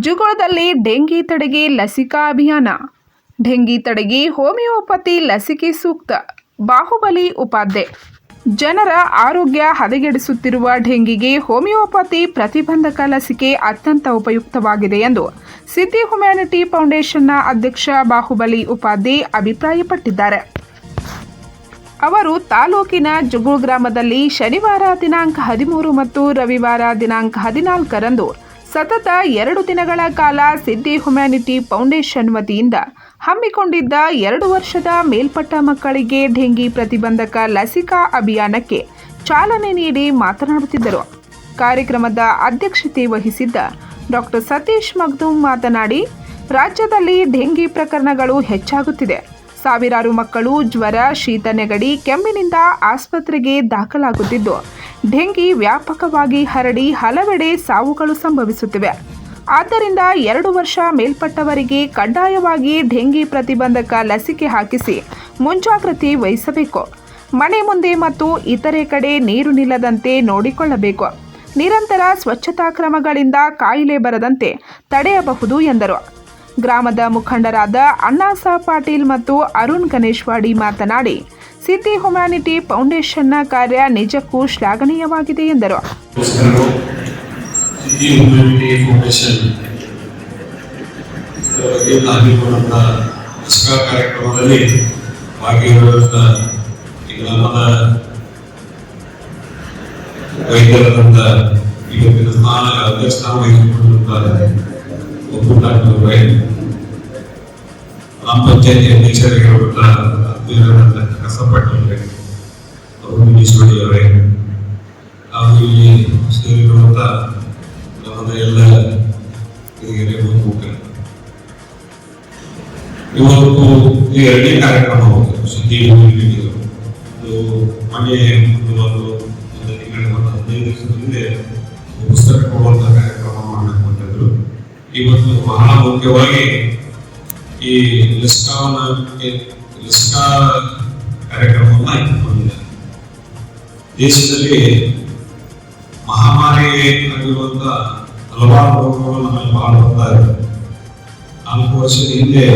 ಜುಗುಳದಲ್ಲಿ dengue ತಡೆಗೆ ಲಸಿಕಾ ಅಭಿಯಾನ. ಡೆಂಗಿ ತಡೆಗೆ ಹೋಮಿಯೋಪತಿ ಲಸಿಕೆ ಸೂಕ್ತ. ಬಾಹುಬಲಿ ಉಪಾಧ್ಯೆ. ಜನರ ಆರೋಗ್ಯ ಹದಗೆಡಿಸುತ್ತಿರುವ ಡೆಂಗಿಗೆ ಹೋಮಿಯೋಪತಿ ಪ್ರತಿಬಂಧಕ ಲಸಿಕೆ ಅತ್ಯಂತ ಉಪಯುಕ್ತವಾಗಿದೆ ಎಂದು ಸಿದ್ದಿ ಹ್ಯುಮ್ಯಾನಿಟಿ ಫೌಂಡೇಶನ್ನ ಅಧ್ಯಕ್ಷ ಬಾಹುಬಲಿ ಉಪಾಧ್ಯೆ ಅಭಿಪ್ರಾಯಪಟ್ಟಿದ್ದಾರೆ. ಅವರು ತಾಲೂಕಿನ ಜುಗುಳ್ ಗ್ರಾಮದಲ್ಲಿ ಶನಿವಾರ ದಿನಾಂಕ ಹದಿಮೂರು ಮತ್ತು ರವಿವಾರ ದಿನಾಂಕ ಹದಿನಾಲ್ಕರಂದು ಸತತ ಎರಡು ದಿನಗಳ ಕಾಲ ಸಿದ್ದಿ ಹ್ಯುಮ್ಯಾನಿಟಿ ಫೌಂಡೇಶನ್ ವತಿಯಿಂದ ಹಮ್ಮಿಕೊಂಡಿದ್ದ ಎರಡು ವರ್ಷದ ಮೇಲ್ಪಟ್ಟ ಮಕ್ಕಳಿಗೆ ಡೆಂಗಿ ಪ್ರತಿಬಂಧಕ ಲಸಿಕಾ ಅಭಿಯಾನಕ್ಕೆ ಚಾಲನೆ ನೀಡಿ ಮಾತನಾಡುತ್ತಿದ್ದರು. ಕಾರ್ಯಕ್ರಮದ ಅಧ್ಯಕ್ಷತೆ ವಹಿಸಿದ್ದ ಡಾಕ್ಟರ್ ಸತೀಶ್ ಮಗ್ದೂಮ್ ಮಾತನಾಡಿ, ರಾಜ್ಯದಲ್ಲಿ ಡೆಂಗಿ ಪ್ರಕರಣಗಳು ಹೆಚ್ಚಾಗುತ್ತಿದೆ. ಸಾವಿರಾರು ಮಕ್ಕಳು ಜ್ವರ, ಶೀತ ನೆಗಡಿ, ಕೆಮ್ಮಿನಿಂದ ಆಸ್ಪತ್ರೆಗೆ ದಾಖಲಾಗುತ್ತಿದ್ದು ಡೆಂಗಿ ವ್ಯಾಪಕವಾಗಿ ಹರಡಿ ಹಲವೆಡೆ ಸಾವುಗಳು ಸಂಭವಿಸುತ್ತಿವೆ. ಆದ್ದರಿಂದ ಎರಡು ವರ್ಷ ಮೇಲ್ಪಟ್ಟವರಿಗೆ ಕಡ್ಡಾಯವಾಗಿ ಡೆಂಗಿ ಪ್ರತಿಬಂಧಕ ಲಸಿಕೆ ಹಾಕಿಸಿ ಮುಂಜಾಗ್ರತೆ ವಹಿಸಬೇಕು. ಮನೆ ಮುಂದೆ ಮತ್ತು ಇತರೆ ಕಡೆ ನೀರು ನಿಲ್ಲದಂತೆ ನೋಡಿಕೊಳ್ಳಬೇಕು. ನಿರಂತರ ಸ್ವಚ್ಛತಾ ಕ್ರಮಗಳಿಂದ ಕಾಯಿಲೆ ಬರದಂತೆ ತಡೆಯಬಹುದು ಎಂದರು. ಗ್ರಾಮದ ಮುಖಂಡರಾದ ಅಣ್ಣಾಸಾ ಪಾಟೀಲ್ ಮತ್ತು ಅರುಣ್ ಗಣೇಶ್ವಾಡಿ ಮಾತನಾಡಿ ಸಿದ್ದಿ ಹ್ಯುಮ್ಯಾನಿಟಿ ಫೌಂಡೇಶನ್ನ ಕಾರ್ಯ ನಿಜಕ್ಕೂ ಶ್ಲಾಘನೀಯವಾಗಿದೆ ಎಂದರು. ಗ್ರಾಮ ಪಂಚಾಯತಿ ಅಧ್ಯಕ್ಷರಾಗಿರುವಂತ ಕಸಪಟ್ಟವರೇ ಅವರು ಅವರೇ ಹಾಗೂ ಇಲ್ಲಿ ಸೇರಿರುವಂತ ನಮ್ಮ ಎಲ್ಲ ಹಿರಿಯರೇ ಮುಖಂಡರು. ಇವತ್ತು ಈ ಎರಡನೇ ಕಾರ್ಯಕ್ರಮ ಸುದ್ದಿ ಒಂದು ಒಂದು ಒಂದು ಪುಸ್ತಕ ಕೊಡುವಂತ ಕಾರ್ಯಕ್ರಮ ಮಾಡಬೇಕು ಇವತ್ತು ಬಹಳ ಮುಖ್ಯವಾಗಿ ಈ ಲಸಿಕಾವನ್ನ ಈ ಲಸಿಕಾ ಕಾರ್ಯಕ್ರಮವನ್ನ ಇಟ್ಟುಕೊಂಡಿದ್ದಾರೆ ದೇಶದಲ್ಲಿ ಮಹಾಮಾರಿ ಆಗಿರುವಂತ ಹಲವಾರು ರೋಗಗಳು ನಮ್ಮಲ್ಲಿ ಬಹಳ ಬರ್ತಾ ಇದೆ ನಾಲ್ಕು ವರ್ಷದ ಹಿಂದೆ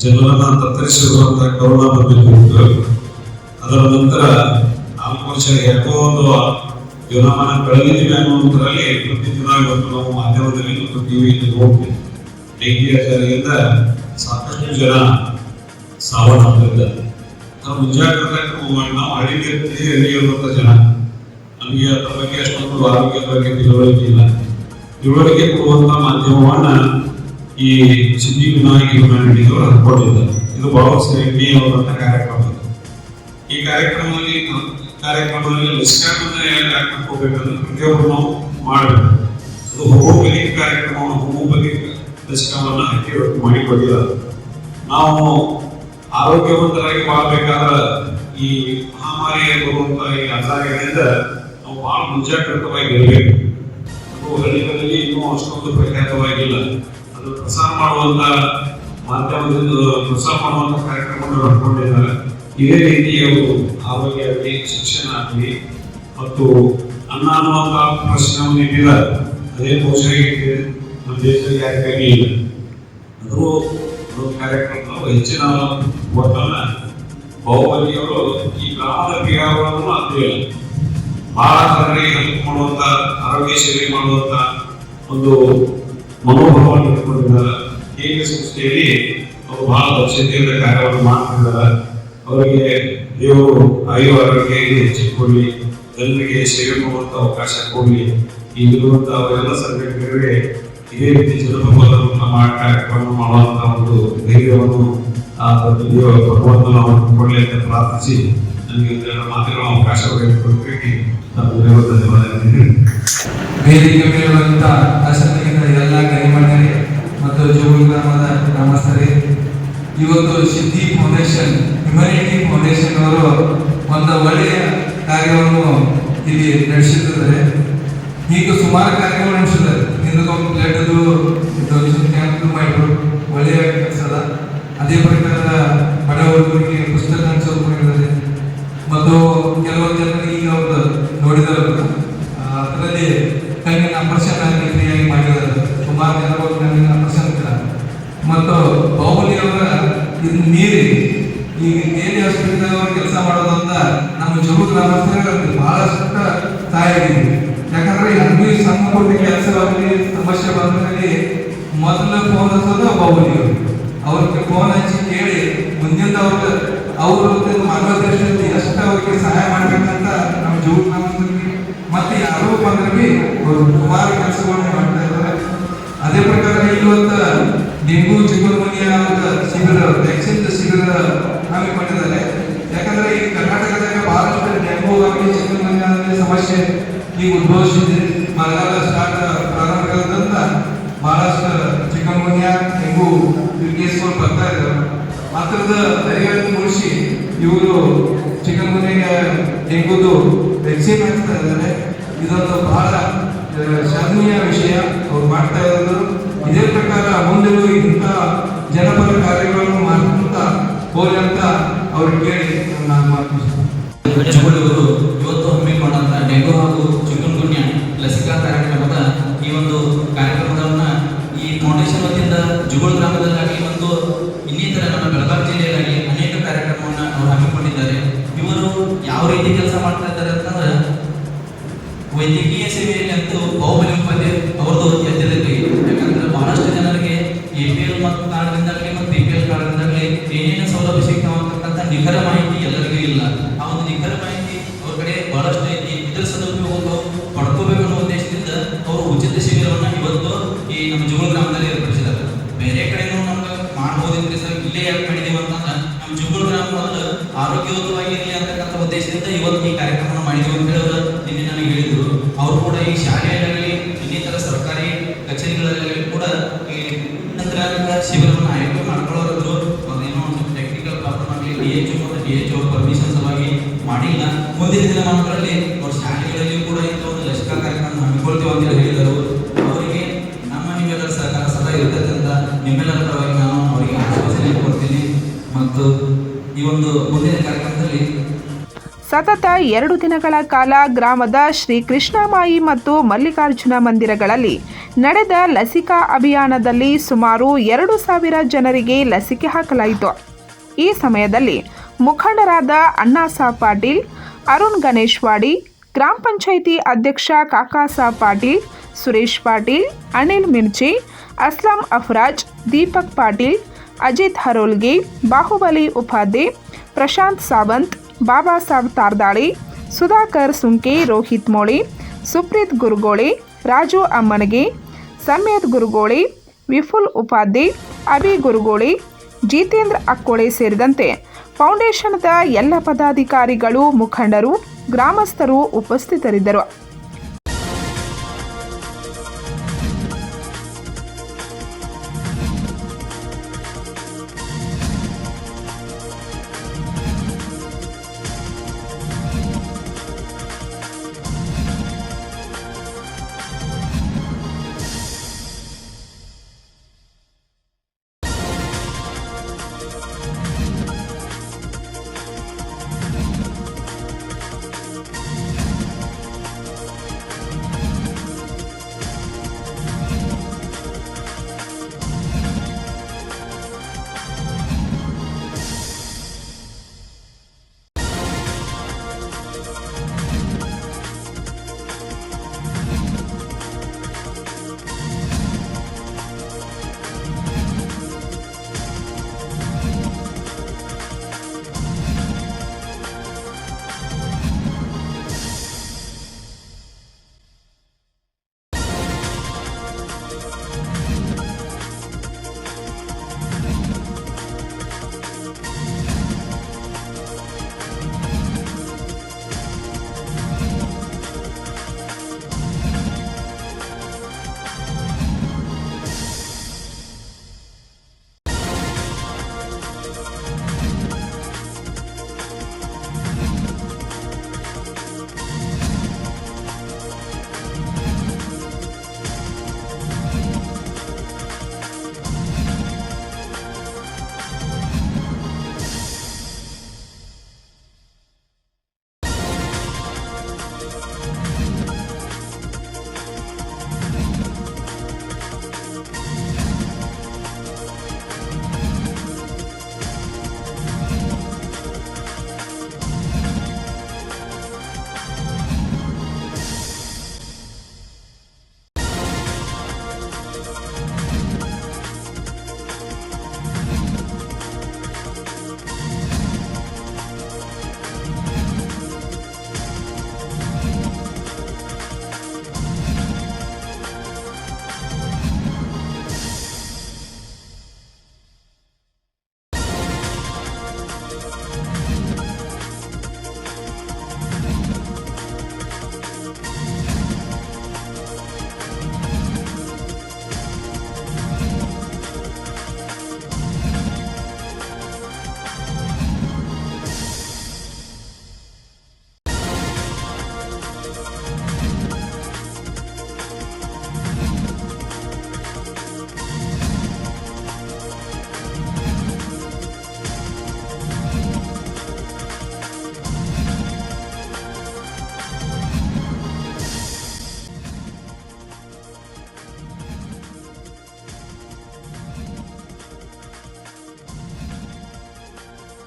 ಜನರನ್ನ ತತ್ತರಿಸಿರುವಂತ ಕೊರೋನಾ ಬಂದಿದ್ದು ಅದರ ನಂತರ ನಾಲ್ಕು ವರ್ಷ ಯಾಕೋ ಒಂದು ಜೀವನಮಾನ ಕಳೆದಿದ್ದೀವಿ ಅನ್ನುವಂಥದ್ರಲ್ಲಿ ಪ್ರತಿದಿನ ಇವತ್ತು ನಾವು ಮಾಧ್ಯಮದಲ್ಲಿ ಮತ್ತು ಟಿವಿಯಲ್ಲಿ ನೋಡ್ತೀವಿ ಡೆಂಗಿ ಆಚಾರದಿಂದ ಸಾಕಷ್ಟು ಜನ ಸಾವನ್ನಪ್ಪಿದ್ದಾರೆ ನಾವು ಮುಂಜಾಗ್ರತಾ ನಾವು ಹಳ್ಳಿಗೆ ಇರುವಂತ ಜನ. ನಮಗೆ ಅದರ ಬಗ್ಗೆ ಅಷ್ಟೊಂದು ಆರೋಗ್ಯದ ಬಗ್ಗೆ ತಿಳುವಳಿಕೆ ಇಲ್ಲ. ತಿಳುವಳಿಕೆ ಕೊಡುವಂಥ ಮಾಧ್ಯಮವನ್ನ ಈ ಸಿದ್ಧಿ ವಿನಾಯಕ ಹ್ಯುಮ್ಯಾನಿಟಿದವರು ಇದು ಬಹಳ ಅವರಂತ ಕಾರ್ಯಕ್ರಮ. ಈ ಕಾರ್ಯಕ್ರಮದಲ್ಲಿ ಕಾರ್ಯಕ್ರಮದಲ್ಲಿ ಲಸಿಕಾವನ್ನು ಯಾರು ಹೋಗ್ಬೇಕಂದ್ರೆ ಪ್ರತಿಯೊಬ್ಬರು ನಾವು ಮಾಡಬೇಕು. ಅದು ಕಾರ್ಯಕ್ರಮ ಕಾರ್ಯಕ್ರಮವನ್ನು ಹೋಮಿಯೋಪತಿ ಲಸಿಕಾವನ್ನ ಹಾಕಿ ಮಾಡಿಕೊಟ್ಟಿದ್ದಾರೆ. ನಾವು ಆರೋಗ್ಯವಂತರಾಗಿ ಬಾಳ್ಬೇಕಾದ್ರ ಈ ಮಹಾಮಾರಿ ಬರುವಂತ ಈ ಆಚಾರಗಳಿಂದ ನಾವು ಬಹಳ ಮುಂಜಾಗ್ರತವಾಗಿ ಇರಬೇಕು. ಹಳ್ಳಿಗಳಲ್ಲಿ ಇನ್ನೂ ಅಷ್ಟೊಂದು ಪ್ರಖ್ಯಾತವಾಗಿಲ್ಲ ಅದು ಪ್ರಸಾರ ಮಾಡುವಂತ ಮಾಧ್ಯಮದಿಂದ ಪ್ರಸಾರ ಮಾಡುವಂತ ಕಾರ್ಯಕ್ರಮವನ್ನು ನಡ್ಕೊಂಡಿದ್ದಾರೆ ಇದೇ ರೀತಿ ಅವರು ಆರೋಗ್ಯ ಆಗಲಿ ಶಿಕ್ಷಣ ಆಗಲಿ ಮತ್ತು ಅನ್ನ ಅನ್ನುವಂತ ಪ್ರಶ್ನೆಯನ್ನು ಇಟ್ಟಿದ್ದಾರೆ. ಅದೇ ಬಹುಶಃ ನಮ್ಮ ದೇಶದಲ್ಲಿ ಯಾರಿಗಾಗಿ ಇಲ್ಲ. ಅದು ಕಾರ್ಯಕ್ರಮ ಹೆಚ್ಚಿನ ಒತ್ತನ್ನ ಬಾಹುಬಲಿಯವರು ಈ ಗ್ರಾಮದ ಕ್ರೀಡಾಗಳನ್ನು ಅಧ್ಯಯನ ಬಹಳ ಜನರಿಗೆ ಹೆಲ್ಪ್ ಮಾಡುವಂತ, ಆರೋಗ್ಯ ಸೇವೆ ಮಾಡುವಂತ ಒಂದು ಮನೋಭಾವವನ್ನು ಇಟ್ಕೊಂಡಿದ್ದಾರೆ. ಹೇಗೆ ಸಂಸ್ಥೆಯಲ್ಲಿ ಅವರು ಬಹಳ ದಕ್ಷತೆಯಿಂದ ಕಾರ್ಯವನ್ನು ಮಾಡ್ತಿದ್ದಾರೆ. ಅವರಿಗೆ ದೇವರು ಆಯು ಆರೋಗ್ಯ ಹೆಚ್ಚಿಕೊಳ್ಳಿ ಜನರಿಗೆ ಸೇವೆ ಮಾಡುವಂತ ಅವಕಾಶ ಕೊಡಲಿ. ಈಗಿರುವಂತ ಅವರೆಲ್ಲ ಸಂಘಟನೆಗಳಿಗೆ ಇದೇ ರೀತಿ ಜನಪದವನ್ನು ಮಾಡಿ ಕಾರ್ಯಕ್ರಮ ಮಾಡುವಂತ ಒಂದು ಧೈರ್ಯವನ್ನು ಭಗವಂತನ ಕೊಡಲಿ ಅಂತ ಪ್ರಾರ್ಥಿಸಿ. ನನಗೆ ಮಾತುಗಳ ಅವಕಾಶ ಕೊಡಬೇಕು ನಾನು ಧನ್ಯವಾದಗಳು. ವೇದಿಕೆ ಮೇಲಿರುವಂತ ಶಾಸಕರಿಂದ ಎಲ್ಲ ಗಣ್ಯಮಾನ್ಯರೇ ಮತ್ತು ಜೋಗಿ ಗ್ರಾಮದ ಗ್ರಾಮಸ್ಥರೇ, ಇವತ್ತು ಸಿದ್ಧಿ ಫೌಂಡೇಶನ್ ಹ್ಯುಮ್ಯಾನಿಟಿ ಫೌಂಡೇಶನ್ ಅವರು ಒಂದು ಒಳ್ಳೆಯ ಕಾರ್ಯವನ್ನು ಇಲ್ಲಿ ನಡೆಸುತ್ತಿದ್ದಾರೆ ಹೀಗೆ ಸುಮಾರು ಕಾರ್ಯಗಳು ನಡೆಸಿದ್ದಾರೆ. ಹಿಂದಕ್ಕೊಂದು ಬ್ಲಡ್ದು ಡೊನೇಷನ್ ಕ್ಯಾಂಪ್ ಮಾಡಿದ್ರು ಒಳ್ಳೆಯ ಕೆಲಸ ಅದ ಅದೇ ಪ್ರಕಾರ ಬಡ ಹುಡುಗರಿಗೆ ಪುಸ್ತಕ ಹಂಚೋದು ಮಾಡಿದ್ದಾರೆ. ಮತ್ತು ಕೆಲವೊಂದು ಜನರಿಗೆ ಈಗ ಅವರು ನೋಡಿದವರು ಅದರಲ್ಲಿ ಕಣ್ಣಿನ ಆಪರೇಷನ್ ಆಗಿ ಫ್ರೀಯಾಗಿ ಮಾಡಿದ್ದಾರೆ. ಜನ ಮತ್ತು ಬಾಹುಲಿ ನೀರಿ ಈಗ ಎಲ್ಲಿ ಹಾಸ್ಪಿಟಲ್ ಕೆಲಸ ಮಾಡೋದಂತ ನಮ್ಮ ಗ್ರಾಮಸ್ಥರಿಗೆ ಬಹಳಷ್ಟು ಸಹಾಯ ಆಗಿದೆ. ಯಾಕಂದ್ರೆ ಇಲ್ಲಿ ಸಣ್ಣ ಪುಟ್ಟ ಕೆಲಸವಾಗಲಿ ಸಮಸ್ಯೆ ಬಂದಲ್ಲಿ ಮೊದಲ ಫೋನ್ ಹಚ್ಚೋದು ಬಾಬುಲಿ ಅವರು ಅವ್ರಿಗೆ ಫೋನ್ ಹಚ್ಚಿ ಕೇಳಿ ಮುಂದಿನ ಅವ್ರ ಅವರು ಮಾರ್ಗದರ್ಶನ ಎಷ್ಟು ಅವ್ರಿಗೆ ಸಹಾಯ ಮಾಡ್ಬೇಕಂತ ನಮ್ಮ ಜೀವ ಗ್ರಾಮಸ್ಥರಿಗೆ ಮತ್ತೆ ಯಾರೋ ಬಂದ್ರೆ ಬಿ ಸುಮಾರು ಕೆಲಸಗಳನ್ನ ಮಾಡ್ತಾ ಇದ್ದಾರೆ. ಅದೇ ಪ್ರಕಾರ ಇವತ್ತು ಡೆಂಗು ಅಂತ ಶಿಬಿರ ವ್ಯಾಕ್ಸಿನ್ ಶಿಬಿರ ಹಮ್ಮಿಕೊಂಡಿದ್ದಾರೆ ಯಾಕಂದ್ರೆ ಈ ಕರ್ನಾಟಕದಾಗ ಬಹಳಷ್ಟು ಡೆಂಗು ಆಗಲಿ ಆಗಲಿ ಸಮಸ್ಯೆ ಈಗ ಉದ್ಭವಿಸಿದೆ ಮಳೆಗಾಲ ಸ್ಟಾರ್ಟ್ ಪ್ರಾರಂಭ ಬಹಳಷ್ಟು ಚಿಕನ್ಗುನ್ಯಾ ತೆಂಗು ಕೇಸ್ಗಳು ಬರ್ತಾ ಇದ್ದಾರೆ ಥರದ ಅರಿವನ್ನು ಮೂಡಿಸಿ ಇವರು ಚಿಕನ್ಗುನ್ಯಾ ತೆಂಗುದು ವ್ಯಾಕ್ಸಿನ್ ಹಾಕ್ತಾ ಇದ್ದಾರೆ. ಇದೊಂದು ಬಹಳ ಆ, ವಿಷಯ ಅವ್ರು ಮಾಡ್ತಾ ಇರೋದು. ಇದೇ ಪ್ರಕಾರ ಮುಂದೆಯೂ ಇಂಥ ಜನಪರ ಕಾರ್ಯಗಳನ್ನು ಮಾಡ್ಕೊಂತ ಹೋಗಿ ಅಂತ ಅವ್ರಿಗೆ ಕೇಳಿ ನಾನು ಮಾತು ಇವತ್ತು ಹಮ್ಮಿಕೊಂಡಂತ ಡೆಂಗು ಎಲ್ ಮತ್ತು ಬಿ ಪಿ ಎಲ್ ಕಾರ್ಡ್ರಿಂದಾಗಲಿ ಏನೇನು ಸೌಲಭ್ಯ ಸಿಗ್ತಾವ ಅಂತಕ್ಕಂಥ ನಿಖರ ಮಾಹಿತಿ ಎಲ್ಲರಿಗೂ ಇಲ್ಲ. ಆ ಒಂದು ನಿಖರ ಮಾಹಿತಿ ಅವ್ರ ಕಡೆ ಬಹಳಷ್ಟು ಐತಿ. ಇದರ ಸದುಪಯೋಗವನ್ನು ಪಡ್ಕೋಬೇಕು ಅನ್ನೋ ಉದ್ದೇಶದಿಂದ ಅವರು ಉಚಿತ ಶಿಬಿರವನ್ನು ಇವತ್ತು ಈ ನಮ್ಮ ಜುಗುಳ ಗ್ರಾಮದಲ್ಲಿ ಏರ್ಪಡಿಸಿದ್ದಾರೆ. ಬೇರೆ ಕಡೆನೂ ನಮ್ಗೆ ಅಂತ ಸರ್. ಇಲ್ಲೇ ಯಾಕೆ ಮಾಡಿದೀವಿ ಅಂತಂದ್ರೆ ನಮ್ಮ ಜುಗುಳ ಗ್ರಾಮ ಮೊದಲು ಆರೋಗ್ಯಯುತವಾಗಿರಲಿ ಅಂತಕ್ಕಂಥ ಉದ್ದೇಶದಿಂದ ಇವತ್ತು ಈ ಕಾರ್ಯಕ್ರಮವನ್ನು ಮಾಡಿದೀವಿ ಅಂತ ಹೇಳಿದ್ರು ನಿನ್ನೆ ನನಗೆ ಹೇಳಿದ್ರು. ಅವರು ಕೂಡ ಈ ಶಾಲೆಯಲ್ಲಾಗಲಿ ಇನ್ನಿತರ ಸರ್ಕಾರಿ ಕಚೇರಿಗಳಲ್ಲಿ ಕೂಡ ಈ ನಂತರ ಶಿಬಿರವನ್ನು ಡಿ ಎಚ್ ಪರ್ಮಿಷನ್ ಸಲುವಾಗಿ ಮಾಡಿಲ್ಲ ಮುಂದಿನ ದಿನಮಾನಗಳಲ್ಲಿ ಅವ್ರ ಶಾಲೆಗಳಲ್ಲಿಯೂ ಕೂಡ ಇಂಥ ಒಂದು ಲಸಿಕಾ ಕಾರ್ಯಕ್ರಮ ಹಮ್ಮಿಕೊಳ್ತೇವೆ ಅಂತ ಹೇಳಿ ಹೇಳಿದರು. ಅವರಿಗೆ ನಮ್ಮ ನಿಮ್ಮೆಲ್ಲರ ಸಹಕಾರ ಸದಾ ಇರ್ತದೆ ಅಂತ ನಿಮ್ಮೆಲ್ಲರ ಪರವಾಗಿ ನಾನು ಅವರಿಗೆ ಆಶ್ವಾಸನೆ ಕೊಡ್ತೀನಿ. ಮತ್ತು ಈ ಒಂದು ಮುಂದಿನ ಕಾರ್ಯಕ್ರಮದಲ್ಲಿ ಸತತ ಎರಡು ದಿನಗಳ ಕಾಲ ಗ್ರಾಮದ ಶ್ರೀ ಕೃಷ್ಣಮಾಯಿ ಮತ್ತು ಮಲ್ಲಿಕಾರ್ಜುನ ಮಂದಿರಗಳಲ್ಲಿ ನಡೆದ ಲಸಿಕಾ ಅಭಿಯಾನದಲ್ಲಿ ಸುಮಾರು ಎರಡು ಸಾವಿರ ಜನರಿಗೆ ಲಸಿಕೆ ಹಾಕಲಾಯಿತು. ಈ ಸಮಯದಲ್ಲಿ ಮುಖಂಡರಾದ ಅಣ್ಣಾಸಾಬ್ ಪಾಟೀಲ್, ಅರುಣ್ ಗಣೇಶ್ವಾಡಿ ಗ್ರಾಮ ಪಂಚಾಯಿತಿ ಅಧ್ಯಕ್ಷ ಕಾಕಾಸಾಬ್ ಪಾಟೀಲ್, ಸುರೇಶ್ ಪಾಟೀಲ್, ಅನಿಲ್ ಮಿರ್ಚಿ ಅಸ್ಲಾಂ ಅಫ್ರಾಜ್, ದೀಪಕ್ ಪಾಟೀಲ್, ಅಜಿತ್ ಹರೋಲ್ಗೆ ಬಾಹುಬಲಿ ಉಪಾಧ್ಯ ಪ್ರಶಾಂತ್ ಸಾವಂತ್, ಬಾಬಾ ಸಾಬ್ ತಾರ್ದಾಳಿ, ಸುಧಾಕರ್ ಸುಂಕೆ, ರೋಹಿತ್ ಮೋಳಿ, ಸುಪ್ರೀತ್ ಗುರುಗೋಳಿ, ರಾಜು ಅಮ್ಮನಗಿ, ಸಮೇತ್ ಗುರುಗೋಳಿ, ವಿಫುಲ್ ಉಪಾಧ್ಯ ಅಭಿ ಗುರುಗೋಳಿ, ಜಿತೇಂದ್ರ ಅಕ್ಕೋಳೆ ಸೇರಿದಂತೆ ಫೌಂಡೇಶನ್ದ ಎಲ್ಲ ಪದಾಧಿಕಾರಿಗಳು ಮುಖಂಡರು ಗ್ರಾಮಸ್ಥರು ಉಪಸ್ಥಿತರಿದ್ದರು.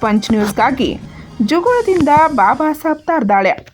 ಪಂಚ್ ನ್ಯೂಸ್ಗಾಗಿ ಜುಗುಳದಿಂದ ಬಾಬಾ ಸಾಬ್ ತಾರ್ದಾಳೆ.